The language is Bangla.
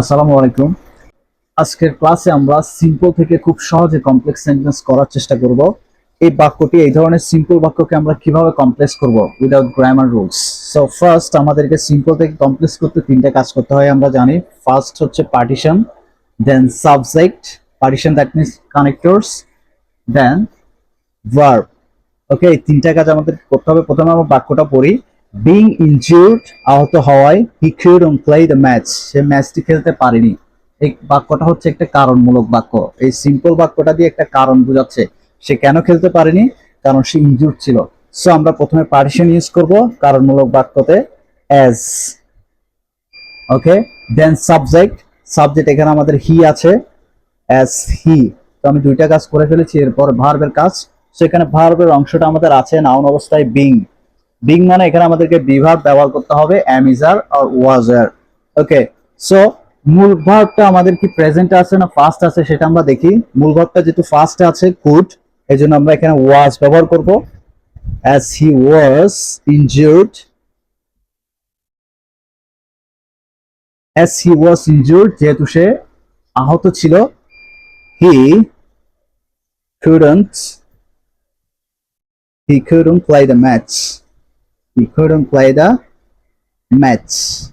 আসসালামু আলাইকুম। আজকের ক্লাসে আমরা সিম্পল থেকে খুব সহজে কমপ্লেক্স সেন্টেন্স করার চেষ্টা করব। এই বাক্যটি এই ধরনের সিম্পল বাক্যকে আমরা কীভাবে কমপ্লেক্স করব without grammar rules so first আমাদেরকে সিম্পল থেকে কমপ্লেক্স করতে তিনটা কাজ করতে হয়, আমরা জানি। ফার্স্ট হচ্ছে partition then subject partition that means connectors then verb okay এই তিনটা কাজ আমাদের করতে হবে। প্রথমে আমরা বাক্যটা পড়ি। বিং ইনজিউর্ড আহত হওয়ায় he could play the match সে ম্যাচটি খেলতে পারেনি। এই বাক্যটা হচ্ছে একটা কারণমূলক বাক্য। এই সিম্পল বাক্যটা দিয়ে একটা কারণ বোঝাচ্ছে। সে কেন খেলতে পারেনি? কারণ সে ইনজিউর্ড ছিল। সো আমরা প্রথমে পার্টিশন ইউজ করব কারণমূলক বাক্যতে as okay then subject subject এখানে আমাদের হি আছে। অ্যাজ হি তো আমি দুইটা কাজ করে ফেলেছি, এরপর ভার্বের কাজ। সেখানে ভার্বের অংশটা আমাদের আছে নাউন অবস্থায় বিং বিং মানে এখানে আমাদেরকে বিভাগ ব্যবহার করতে হবে অ্যামিজার আর ওয়াজার ওকে সো মূল ভার্বটা আমাদের কি প্রেজেন্ট আছে না ফার্স্ট আছে সেটা আমরা দেখি। মূল ভার্বটা যেহেতু ফার্স্টে আছে কুড এই জন্য আমরা এখানে ওয়াজ ব্যবহার করব। As he was injured as he was injured যেহেতু সে আহত ছিল, he couldn't he couldn't play the match he couldn't play the match